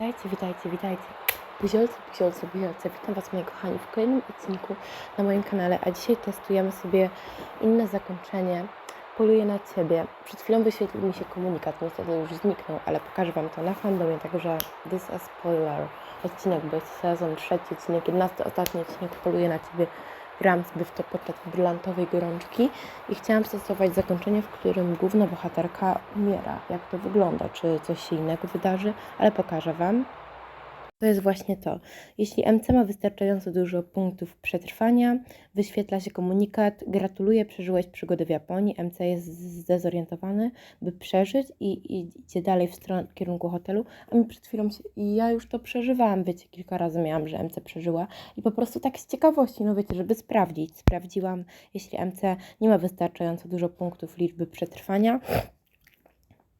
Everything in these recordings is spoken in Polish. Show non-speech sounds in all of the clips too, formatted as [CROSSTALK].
Witajcie, witajcie, witajcie. Buziolce, buziolce, buziolce. Witam Was, moi kochani, w kolejnym odcinku na moim kanale, a dzisiaj testujemy sobie inne zakończenie. Poluję na Ciebie. Przed chwilą wyświetlił mi się komunikat, niestety już zniknął, ale pokażę Wam to na fandomie, także this a spoiler odcinek, bo jest sezon trzeci odcinek, 11 ostatni odcinek Poluję na Ciebie. W to podczas brylantowej gorączki i chciałam stosować zakończenie, w którym główna bohaterka umiera. Jak to wygląda, czy coś się innego wydarzy, ale pokażę Wam. To jest właśnie to. Jeśli MC ma wystarczająco dużo punktów przetrwania, wyświetla się komunikat: Gratuluję, przeżyłeś przygodę w Japonii. MC jest zdezorientowany, by przeżyć i, i idzie dalej w stronę w kierunku hotelu. A mi przed chwilą się, i ja już to przeżywałam, wiecie, kilka razy miałam, że MC przeżyła i po prostu tak z ciekawości, no wiecie, żeby sprawdzić. Sprawdziłam, jeśli MC nie ma wystarczająco dużo punktów liczby przetrwania.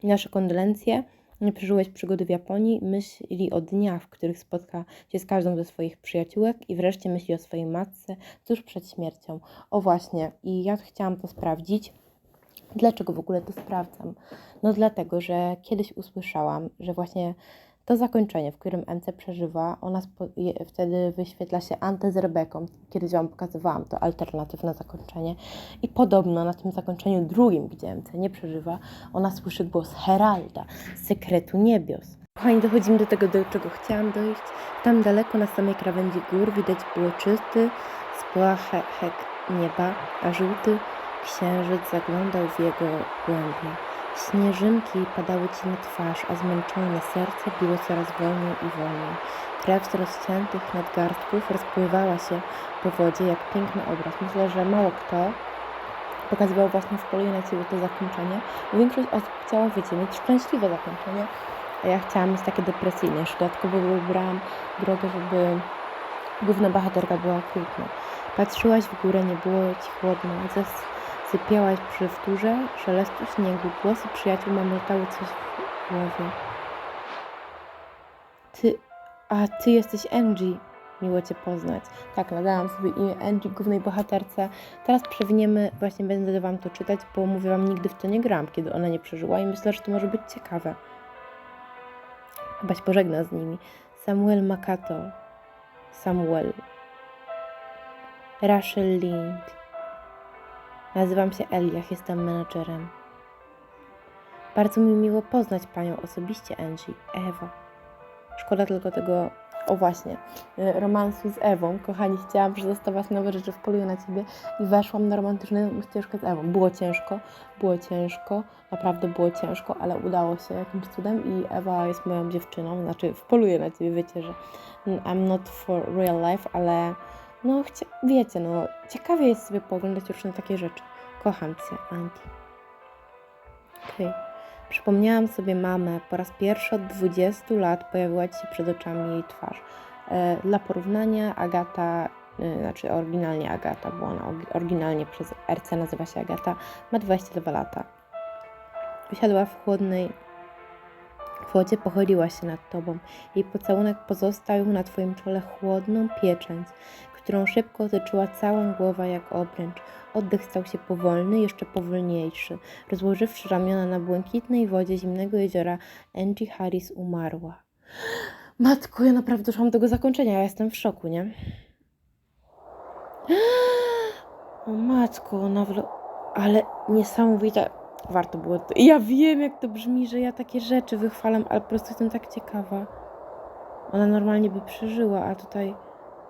Nasze kondolencje. Nie przeżyłeś przygody w Japonii, myśli o dniach, w których spotka się z każdą ze swoich przyjaciółek i wreszcie myśli o swojej matce tuż przed śmiercią. O właśnie, i ja chciałam to sprawdzić. Dlaczego w ogóle to sprawdzam? No dlatego, że kiedyś usłyszałam, że właśnie to zakończenie, w którym MC przeżywa, ona wtedy wyświetla się Ante z Rebeką. Kiedyś Wam pokazywałam to alternatywne zakończenie. I podobno na tym zakończeniu drugim, gdzie MC nie przeżywa, ona słyszy głos Heralda, sekretu niebios. Kochani, dochodzimy do tego, do czego chciałam dojść. Tam daleko na samej krawędzi gór widać było czysty, spłachek nieba, a żółty księżyc zaglądał w jego głębi. Śnieżynki padały ci na twarz, a zmęczone serce biło coraz wolniej i wolniej. Krew z rozciętych nadgarstków rozpływała się po wodzie jak piękny obraz. Myślę, że mało kto pokazywał właśnie w polu na ciebie to zakończenie. Większość osób chciała, wiecie, mieć szczęśliwe zakończenie, a ja chciałam mieć takie depresyjne. Jeszcze dodatkowo wybrałam drogę, żeby główna bohaterka była okrutna. Patrzyłaś w górę, nie było ci chłodno, zasypiałaś przy wtórze szelestu śniegu. Głosy przyjaciół mamrotały coś w głowie. Ty, a ty jesteś Angie. Miło Cię poznać. Tak, nadałam sobie imię Angie, głównej bohaterce. Teraz przewiniemy, właśnie będę Wam to czytać, bo mówię Wam, nigdy w to nie gram, kiedy ona nie przeżyła i myślę, że to może być ciekawe. Chyba się pożegna z nimi. Samuel Makato. Samuel. Rachel Lind. Nazywam się Eliach, jestem menadżerem. Bardzo mi miło poznać Panią osobiście, Angie. Ewa. Szkoda tylko tego, o właśnie, y, romansu z Ewą. Kochani, chciałam przetestować nowe rzeczy w polu na Ciebie i weszłam na romantyczną ścieżkę z Ewą. Było ciężko, było ciężko, naprawdę było ciężko, ale udało się jakimś cudem i Ewa jest moją dziewczyną, znaczy wpoluję na Ciebie, wiecie, że I'm not for real life, ale no wiecie, no ciekawie jest sobie pooglądać różne takie rzeczy. Kocham Cię, Anti. Okej. Przypomniałam sobie mamę. Po raz pierwszy od 20 lat pojawiła ci się przed oczami jej twarz. E, dla porównania, Agata, e, znaczy oryginalnie Agata, bo ona oryginalnie przez RC nazywa się Agata, ma 22 lata. Usiadła w chłodnej wodzie, pochyliła się nad tobą. Jej pocałunek pozostał na twoim czole chłodną pieczęć, którą szybko otoczyła całą głowę jak obręcz. Oddech stał się powolny, jeszcze powolniejszy. Rozłożywszy ramiona na błękitnej wodzie zimnego jeziora, Angie Harris umarła. [GASPS] Matko, ja naprawdę doszłam do tego zakończenia. Ja jestem w szoku, nie? [GASPS] O matko, ona wlo... Ale niesamowite. Warto było to. Ja wiem, jak to brzmi, że ja takie rzeczy wychwalam, ale po prostu jestem tak ciekawa. Ona normalnie by przeżyła, a tutaj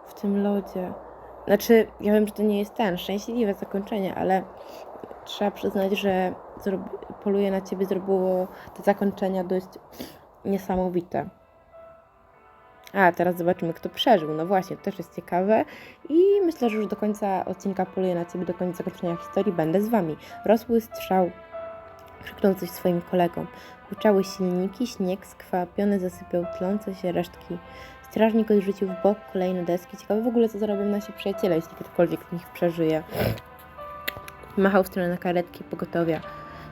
w tym lodzie. Znaczy, ja wiem, że to nie jest ten szczęśliwe zakończenie, ale trzeba przyznać, że poluje na ciebie zrobiło te zakończenia dość niesamowite. A, teraz zobaczymy, kto przeżył. No właśnie, to też jest ciekawe. I myślę, że już do końca odcinka poluje na ciebie, do końca zakończenia historii będę z wami. Rosły strzał, krzyknął coś swoim kolegom. Huczały silniki, śnieg skwapiony zasypiał tlące się resztki Strażnik odrzucił w bok kolejne deski. Ciekawe w ogóle, co zrobią nasi przyjaciele, jeśli ktokolwiek z nich przeżyje. Machał w stronę karetki pogotowia.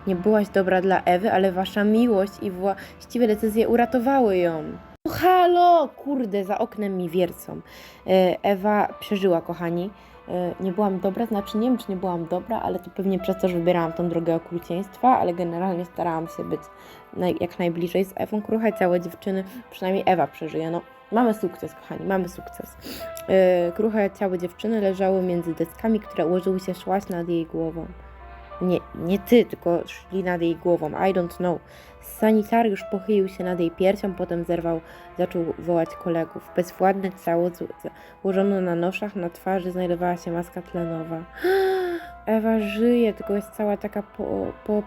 Nie byłaś dobra dla Ewy, ale wasza miłość i właściwe decyzje uratowały ją. O, halo! Kurde, za oknem mi wiercą. E, Ewa przeżyła, kochani. nie byłam dobra, znaczy nie wiem, czy nie byłam dobra, ale to pewnie przez to, że wybierałam tą drogę okrucieństwa, ale generalnie starałam się być jak najbliżej z Ewą Kruchę, całe dziewczyny, przynajmniej Ewa przeżyje, no mamy sukces, kochani, mamy sukces. Yy, kruche ciało dziewczyny leżały między deskami, które ułożyły się szłaś nad jej głową. Nie, nie ty, tylko szli nad jej głową. I don't know. Sanitariusz pochylił się nad jej piersią, potem zerwał, zaczął wołać kolegów. Bezwładne ciało ułożono na noszach, na twarzy znajdowała się maska tlenowa. [GASPS] Ewa żyje, tylko jest cała taka po, po,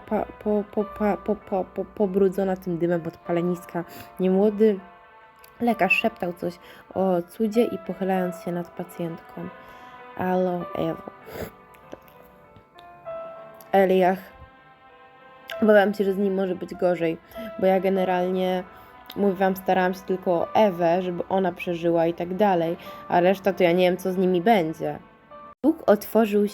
po, pobrudzona tym dymem od paleniska. Niemłody lekarz szeptał coś o cudzie i pochylając się nad pacjentką. Alo, Ewo. Eliach. Obawiam się, że z nim może być gorzej, bo ja generalnie, mówię wam, starałam się tylko o Ewę, żeby ona przeżyła i tak dalej, a reszta to ja nie wiem, co z nimi będzie. Luk otworzył,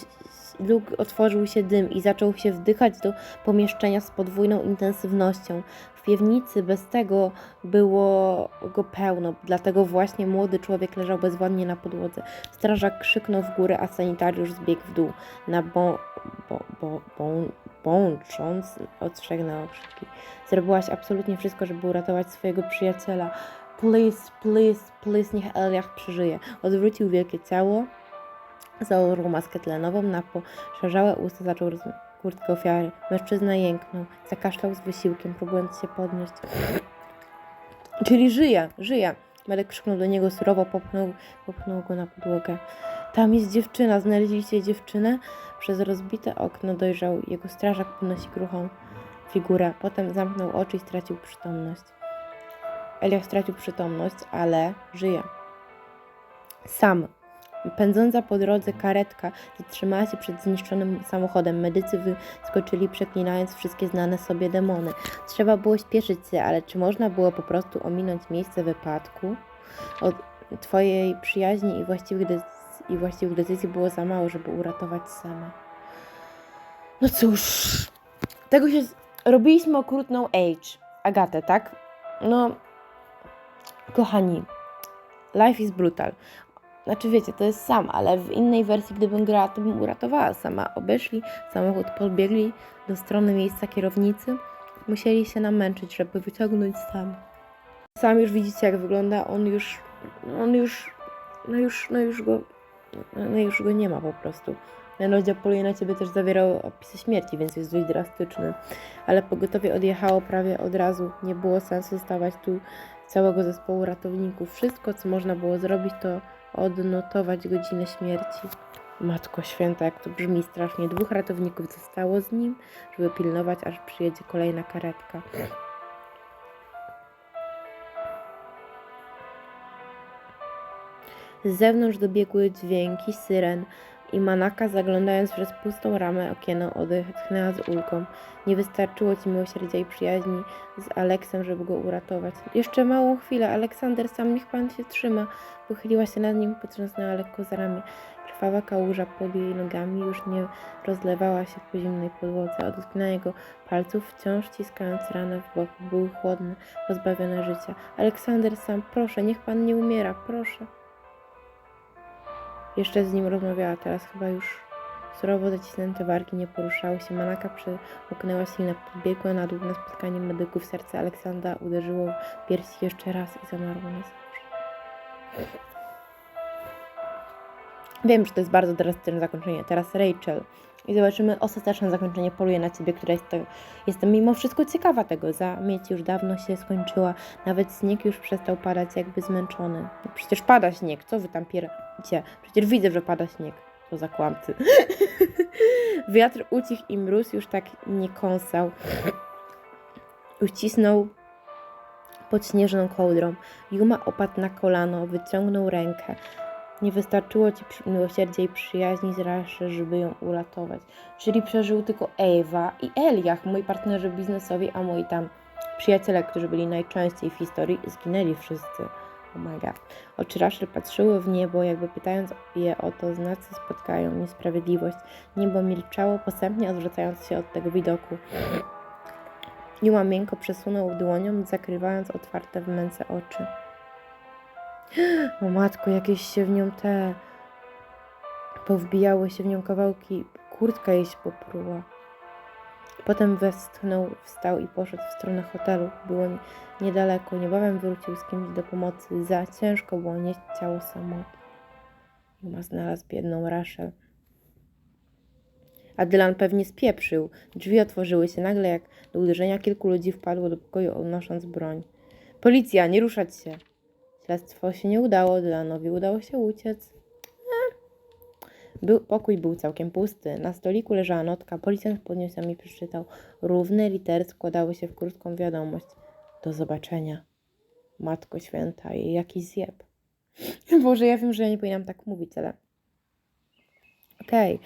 luk otworzył się dym i zaczął się wdychać do pomieszczenia z podwójną intensywnością. W piwnicy bez tego było go pełno, dlatego właśnie młody człowiek leżał bezwładnie na podłodze. Strażak krzyknął w górę, a sanitariusz zbiegł w dół. Na bo, bo, bo, bo, bącząc od trzech na okrzyki. Zrobiłaś absolutnie wszystko, żeby uratować swojego przyjaciela. Please, please, please, niech Eliach przeżyje. Odwrócił wielkie ciało, założył maskę tlenową, na poszerzałe usta zaczął kurtkę ofiary. Mężczyzna jęknął, zakaszlał z wysiłkiem, próbując się podnieść. Czyli żyje, żyje. Medek krzyknął do niego surowo, popchnął, popchnął go na podłogę. Tam jest dziewczyna, znaleźliście dziewczynę? Przez rozbite okno dojrzał jego strażak podnosi kruchą figurę. Potem zamknął oczy i stracił przytomność. Eliach stracił przytomność, ale żyje. Sam. Pędząca po drodze karetka zatrzymała się przed zniszczonym samochodem. Medycy wyskoczyli, przeklinając wszystkie znane sobie demony. Trzeba było śpieszyć się, ale czy można było po prostu ominąć miejsce wypadku? Od twojej przyjaźni i właściwych, decyzji, i właściwych decyzji było za mało, żeby uratować sama. No cóż, tego się. Robiliśmy okrutną Age. Agatę, tak? No, kochani, life is brutal. Znaczy wiecie, to jest sam, ale w innej wersji, gdybym grała, to bym uratowała sama. Obeszli samochód, podbiegli do strony miejsca kierownicy. Musieli się namęczyć, żeby wyciągnąć sam. Sam już widzicie, jak wygląda. On już, on już, no już, no już go, no już go nie ma po prostu. Ten poluje na ciebie też zawierał opisy śmierci, więc jest dość drastyczny. Ale pogotowie odjechało prawie od razu. Nie było sensu stawać tu całego zespołu ratowników. Wszystko, co można było zrobić, to odnotować godzinę śmierci. Matko święta, jak to brzmi strasznie. Dwóch ratowników zostało z nim, żeby pilnować, aż przyjedzie kolejna karetka. Z zewnątrz dobiegły dźwięki syren i Manaka zaglądając przez pustą ramę okieno odetchnęła z ulgą. Nie wystarczyło ci miłosierdzia i przyjaźni z Aleksem, żeby go uratować. Jeszcze małą chwilę, Aleksander, sam niech pan się trzyma. Pochyliła się nad nim, potrząsnęła lekko za ramię. Krwawa kałuża pod jej nogami już nie rozlewała się po zimnej podłodze. Od jego palców, wciąż ściskając ranę w boku, były chłodne, pozbawione życia. Aleksander sam, proszę, niech pan nie umiera, proszę. Jeszcze z nim rozmawiała, teraz chyba już surowo zacisnięte wargi nie poruszały się. Manaka przełknęła silne, podbiegła na dół na spotkanie medyków. Serce Aleksandra uderzyło w piersi jeszcze raz i zamarło na zawsze. Wiem, że to jest bardzo drastyczne zakończenie. Teraz Rachel. I zobaczymy ostateczne zakończenie poluje na ciebie, która jest to, jestem mimo wszystko ciekawa tego. Zamieć już dawno się skończyła. Nawet śnieg już przestał padać jakby zmęczony. No przecież pada śnieg, co wy tam pieracie? Przecież widzę, że pada śnieg. Co za kłamcy. [LAUGHS] Wiatr ucichł i mróz już tak nie kąsał. Uścisnął pod śnieżną kołdrą. Juma opadł na kolano, wyciągnął rękę. Nie wystarczyło ci miłosierdzia i przyjaźni z Raszy, żeby ją uratować. Czyli przeżył tylko Ewa i Eliach, moi partnerzy biznesowi, a moi tam przyjaciele, którzy byli najczęściej w historii, zginęli wszyscy. God. Oczy Rachel patrzyły w niebo, jakby pytając je o to, na co spotkają niesprawiedliwość. Niebo milczało, posępnie odwracając się od tego widoku. Juma miękko przesunął dłonią, zakrywając otwarte w męce oczy. [GASPS] O matko, jakieś się w nią te Powbijały się w nią kawałki, kurtka jej się popruła. Potem westchnął, wstał i poszedł w stronę hotelu. Było nie- niedaleko, niebawem wrócił z kimś do pomocy. Za ciężko było nieść ciało samo. Juma znalazł biedną Rachel. A Dylan pewnie spieprzył. Drzwi otworzyły się nagle, jak do uderzenia kilku ludzi wpadło do pokoju, odnosząc broń. Policja, nie ruszać się! Śledztwo się nie udało, Dylanowi udało się uciec. Był, pokój był całkiem pusty. Na stoliku leżała notka. Policjant podniósł ją i przeczytał. Równe litery składały się w krótką wiadomość. Do zobaczenia. Matko święta i jakiś zjeb. [LAUGHS] Boże, ja wiem, że ja nie powinnam tak mówić, ale... Okej.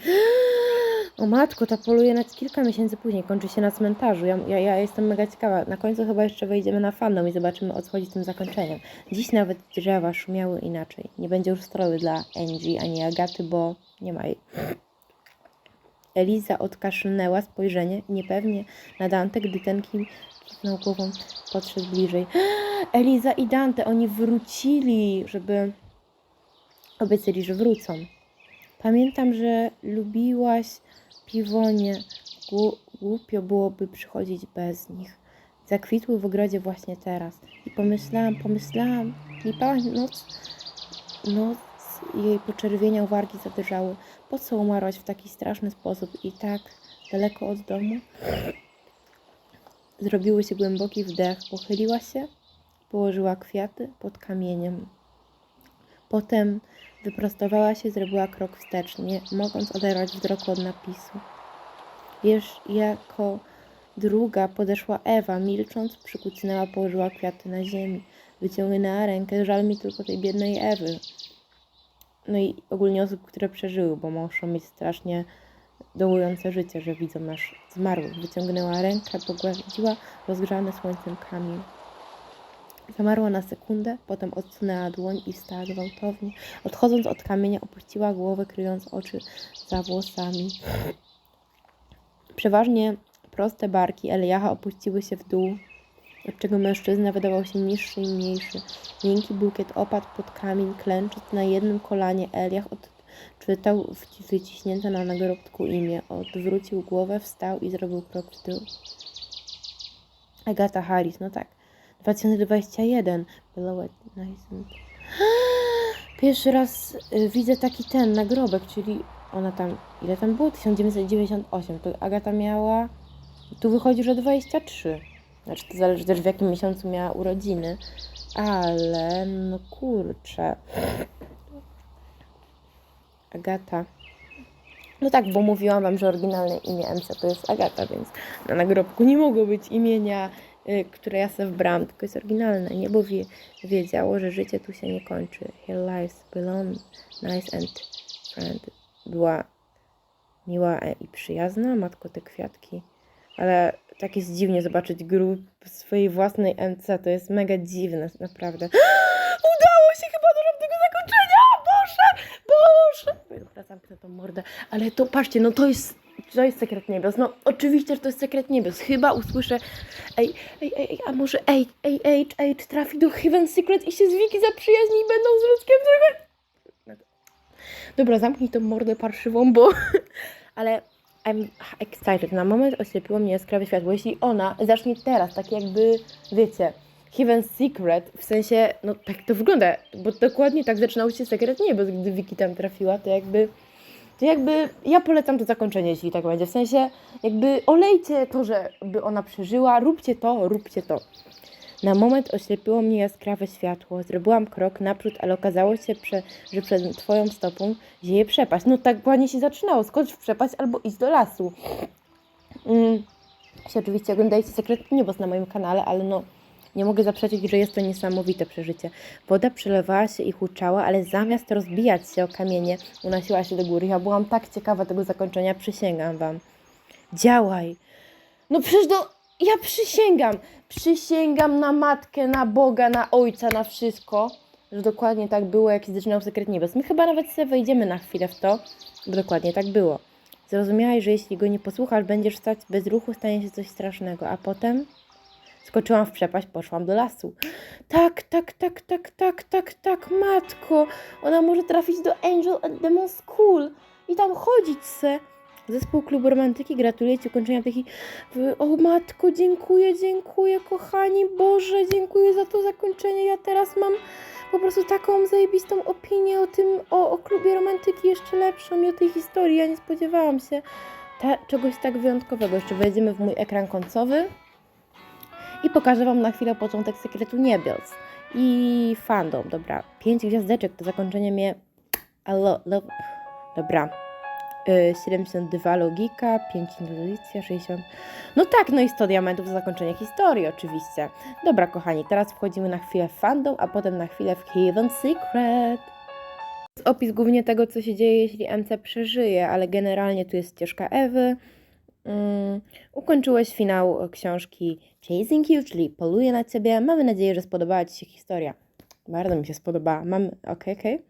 O matko, ta poluje na kilka miesięcy później, kończy się na cmentarzu. Ja, ja, ja jestem mega ciekawa. Na końcu chyba jeszcze wejdziemy na fandom i zobaczymy o co chodzi z tym zakończeniem. Dziś nawet drzewa szumiały inaczej. Nie będzie już stroju dla Angie ani Agaty, bo nie ma jej. Eliza odkaszlnęła spojrzenie niepewnie na Dante, gdy ten kiwnął głową, podszedł bliżej. [GASPS] Eliza i Dante, oni wrócili, żeby... Obiecali, że wrócą. Pamiętam, że lubiłaś piwonie. Głu- Głupio byłoby przychodzić bez nich. Zakwitły w ogrodzie właśnie teraz. I pomyślałam, pomyślałam, lipa noc, noc jej poczerwieniał, wargi zadrżały. Po co umarłaś w taki straszny sposób i tak daleko od domu? Zrobiły się głęboki wdech, pochyliła się, położyła kwiaty pod kamieniem. Potem wyprostowała się, zrobiła krok wstecz, nie mogąc oderwać wzroku od napisu. Wiesz, jako druga podeszła Ewa, milcząc, przykucnęła, położyła kwiaty na ziemi. Wyciągnęła rękę, żal mi tylko tej biednej Ewy. No i ogólnie osób, które przeżyły, bo muszą mieć strasznie dołujące życie, że widzą nasz zmarłych. Wyciągnęła rękę, pogładziła rozgrzany słońcem kamień. Zamarła na sekundę, potem odsunęła dłoń i wstała gwałtownie. Odchodząc od kamienia, opuściła głowę, kryjąc oczy za włosami. Przeważnie proste barki Eliacha opuściły się w dół, od czego mężczyzna wydawał się niższy i mniejszy. Miękki bukiet opadł pod kamień, klęcząc na jednym kolanie. Eliach odczytał wyciśnięte na nagrobku imię. Odwrócił głowę, wstał i zrobił krok w tył. Agata Harris, no tak. 2021. Below nice. Pierwszy raz y, widzę taki ten nagrobek, czyli ona tam, ile tam było? 1998. To Agata miała, tu wychodzi, że 23. Znaczy to zależy też w jakim miesiącu miała urodziny. Ale no kurczę. Agata. No tak, bo mówiłam wam, że oryginalne imię MC to jest Agata, więc na nagrobku nie mogło być imienia, które ja sobie wybrałam, tylko jest oryginalne, nie? Bo wie, wiedziało, że życie tu się nie kończy. Her lives belong nice and friend. Była miła i przyjazna, matko te kwiatki. Ale tak jest dziwnie zobaczyć grób swojej własnej MC, to jest mega dziwne, naprawdę. [GASPS] Udało się chyba do tego zakończenia! Boże! Boże! Dobra, zamknę tą mordę. Ale to, patrzcie, no to jest, to jest sekret niebios. No oczywiście, że to jest sekret niebios. Chyba usłyszę, ej, ej, ej, a może ej, ej, ej, ej, trafi do Heaven Secret i się z Wiki zaprzyjaźni i będą z ludzkiem trochę... Dobra, zamknij tą mordę parszywą, bo... [LAUGHS] Ale I'm excited. Na moment oślepiło mnie jaskrawe światło. Jeśli ona zacznie teraz, tak jakby, wiecie, Heaven Secret, w sensie, no tak to wygląda, bo dokładnie tak zaczynał się Sekret Niebios, gdy Wiki tam trafiła, to jakby, to jakby, ja polecam to zakończenie, jeśli tak będzie, w sensie, jakby olejcie to, żeby ona przeżyła, róbcie to, róbcie to. Na moment oślepiło mnie jaskrawe światło. Zrobiłam krok naprzód, ale okazało się, prze, że przed twoją stopą zieje przepaść. No tak ładnie się zaczynało. Skocz w przepaść albo idź do lasu. Mm. Oczywiście oglądajcie Sekret Niebos na moim kanale, ale no nie mogę zaprzeczyć, że jest to niesamowite przeżycie. Woda przelewała się i huczała, ale zamiast rozbijać się o kamienie, unosiła się do góry. Ja byłam tak ciekawa tego zakończenia, przysięgam wam. Działaj! No przecież do... Ja przysięgam! Przysięgam na matkę, na Boga, na Ojca, na wszystko, że dokładnie tak było, jak zaczynał Sekret Niebios. My chyba nawet sobie wejdziemy na chwilę w to, bo dokładnie tak było. Zrozumiałaś, że jeśli go nie posłuchasz, będziesz stać bez ruchu, stanie się coś strasznego, a potem Skoczyłam w przepaść, poszłam do lasu. Tak, tak, tak, tak, tak, tak, tak, matko. Ona może trafić do Angel and Demon School i tam chodzić se. Zespół Klubu Romantyki gratuluję Ci ukończenia tej... O matko, dziękuję, dziękuję, kochani, Boże, dziękuję za to zakończenie. Ja teraz mam po prostu taką zajebistą opinię o tym, o, o Klubie Romantyki, jeszcze lepszą i o tej historii. Ja nie spodziewałam się ta, czegoś tak wyjątkowego. Jeszcze wejdziemy w mój ekran końcowy i pokażę Wam na chwilę początek Sekretu Niebios i fandom. Dobra, pięć gwiazdeczek, to zakończenie mnie... Alo, lo, dobra. Y, 72 logika, 5 intuicja, 60. No tak, no i 100 diamentów za zakończenie historii, oczywiście. Dobra, kochani, teraz wchodzimy na chwilę w fandom, a potem na chwilę w Hidden Secret. Opis głównie tego, co się dzieje, jeśli MC przeżyje, ale generalnie tu jest ścieżka Ewy. Mm, ukończyłeś finał książki Chasing You, czyli Poluję na Ciebie. Mamy nadzieję, że spodobała Ci się historia. Bardzo mi się spodobała. Mam, okej, okej.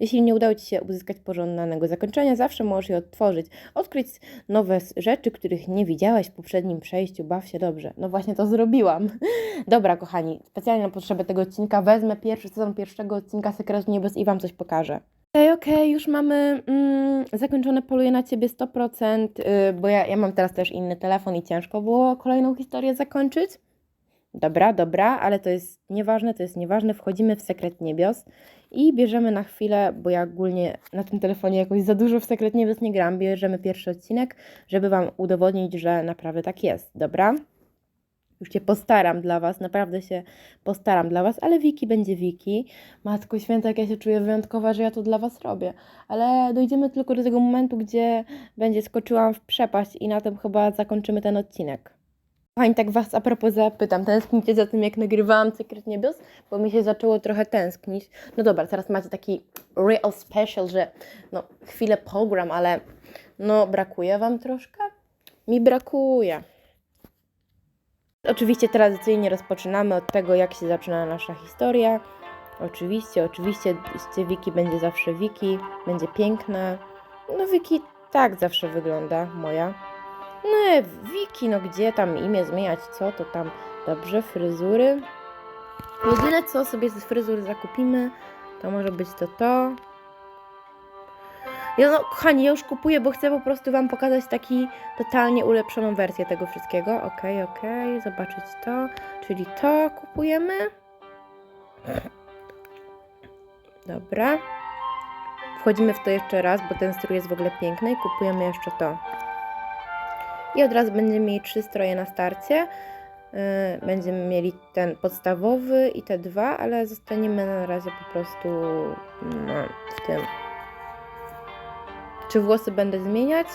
Jeśli nie udało Ci się uzyskać pożądanego zakończenia, zawsze możesz je odtworzyć. Odkryć nowe rzeczy, których nie widziałeś w poprzednim przejściu. Baw się dobrze. No właśnie to zrobiłam. [LAUGHS] Dobra, kochani, specjalnie na potrzebę tego odcinka wezmę pierwszy sezon pierwszego odcinka Sekretu Niebios i Wam coś pokażę. Okej, okej, już mamy mm, zakończone Poluję na Ciebie 100%, yy, bo ja, ja mam teraz też inny telefon i ciężko było kolejną historię zakończyć. Dobra, dobra, ale to jest nieważne, to jest nieważne. Wchodzimy w Sekret Niebios i bierzemy na chwilę, bo ja ogólnie na tym telefonie jakoś za dużo w Sekret Niebios nie gram, bierzemy pierwszy odcinek, żeby Wam udowodnić, że naprawdę tak jest, dobra? Już się postaram dla Was, naprawdę się postaram dla Was, ale Wiki będzie Wiki. Matko Święta, jak ja się czuję wyjątkowa, że ja to dla Was robię. Ale dojdziemy tylko do tego momentu, gdzie będzie skoczyłam w przepaść i na tym chyba zakończymy ten odcinek. Kochani, tak Was a propos zapytam, tęsknicie za tym, jak nagrywałam Sekret Niebios? Bo mi się zaczęło trochę tęsknić. No dobra, teraz macie taki real special, że no chwilę program, ale no brakuje Wam troszkę? Mi brakuje. Oczywiście tradycyjnie rozpoczynamy od tego, jak się zaczyna nasza historia. Oczywiście, oczywiście, Wiki będzie zawsze Wiki, będzie piękna. No Wiki tak zawsze wygląda, moja. No Wiki, no gdzie tam imię zmieniać, co to tam, dobrze, fryzury. Jedyne co sobie z fryzur zakupimy, to może być to to. Ja no, kochani, ja już kupuję, bo chcę po prostu Wam pokazać taki totalnie ulepszoną wersję tego wszystkiego. Okej, okej, zobaczyć to. Czyli to kupujemy. Dobra. Wchodzimy w to jeszcze raz, bo ten strój jest w ogóle piękny i kupujemy jeszcze to. I od razu będziemy mieli trzy stroje na starcie. Yy, Będziemy mieli ten podstawowy i te dwa, ale zostaniemy na razie po prostu no, w tym. Czy włosy będę zmieniać?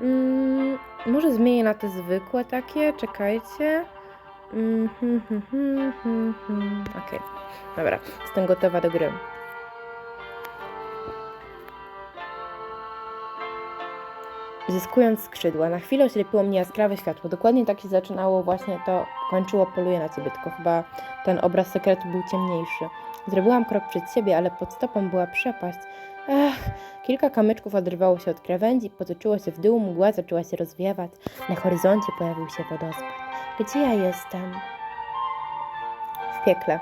Mm, może zmienię na te zwykłe takie, czekajcie. Mm, hmm, hmm, hmm, hmm, hmm. Okej, dobra, jestem gotowa do gry. Zyskując skrzydła, na chwilę oślepiło mnie jaskrawe światło. Dokładnie tak się zaczynało właśnie to, kończyło Poluje na Ciebie, tylko chyba ten obraz sekretu był ciemniejszy. Zrobiłam krok przed siebie, ale pod stopą była przepaść. Ach, kilka kamyczków odrywało się od krawędzi, potoczyło się w dół, mgła zaczęła się rozwiewać. Na horyzoncie pojawił się wodospad. Gdzie ja jestem? W piekle.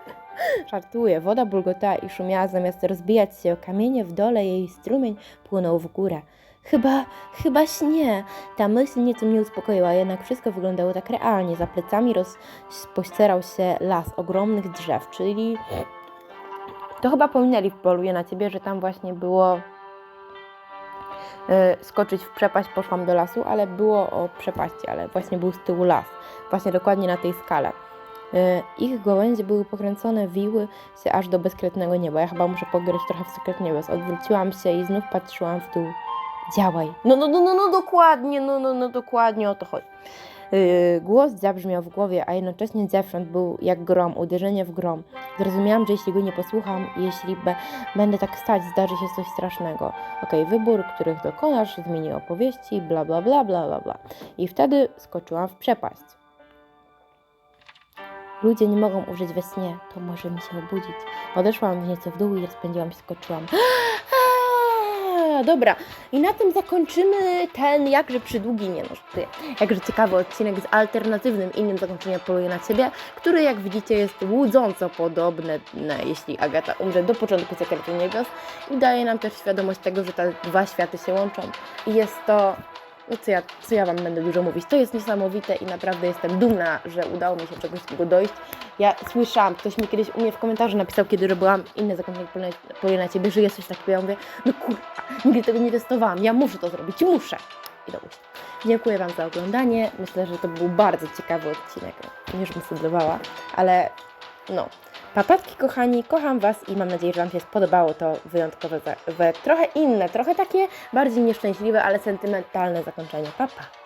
[LAUGHS] Żartuję. Woda bulgotała i szumiała, zamiast rozbijać się o kamienie w dole, jej strumień płynął w górę. Chyba, chyba śnie. Ta myśl nieco mnie uspokoiła, jednak wszystko wyglądało tak realnie. Za plecami rozpościerał się las ogromnych drzew, czyli to chyba pominęli w Poluję na Ciebie, że tam właśnie było e, skoczyć w przepaść, poszłam do lasu, ale było o przepaści, ale właśnie był z tyłu las, właśnie dokładnie na tej skale. E, Ich gałęzie były pokręcone, wiły się aż do bezkretnego nieba. Ja chyba muszę pograć trochę w sekret niebios. Odwróciłam się i znów patrzyłam w dół. Działaj. No, no, no, no, no dokładnie, no, no, no dokładnie o to chodzi. Yy, głos zabrzmiał w głowie, a jednocześnie zewsząd był jak grom, uderzenie w grom. Zrozumiałam, że jeśli go nie posłucham, jeśli będę tak stać, zdarzy się coś strasznego. Okej, wybór, których dokonasz, zmieni opowieści, bla, bla, bla, bla, bla, bla. I wtedy skoczyłam w przepaść. Ludzie nie mogą użyć we śnie, to może mi się obudzić. Odeszłam nieco w dół i rozpędziłam się, skoczyłam. [GASPS] dobra. I na tym zakończymy ten jakże przydługi, nie no, żartuję, jakże ciekawy odcinek z alternatywnym innym zakończeniem Poluje na Ciebie, który jak widzicie jest łudząco podobny, na, jeśli Agata umrze do początku Sekretu Niebios i daje nam też świadomość tego, że te dwa światy się łączą. I jest to no co ja, co ja Wam będę dużo mówić. To jest niesamowite i naprawdę jestem dumna, że udało mi się czegoś takiego dojść. Ja słyszałam, ktoś mi kiedyś u mnie w komentarzu napisał, kiedy robiłam inne zakończenie Poluje na Ciebie, że jest coś takiego. Ja mówię, no kurwa, nigdy tego nie testowałam, ja muszę to zrobić, muszę. I to usiadł. Dziękuję Wam za oglądanie. Myślę, że to był bardzo ciekawy odcinek. Nie żebym ale no. Papatki kochani, kocham Was i mam nadzieję, że Wam się spodobało to wyjątkowe, trochę inne, trochę takie bardziej nieszczęśliwe, ale sentymentalne zakończenie. Papa. Pa.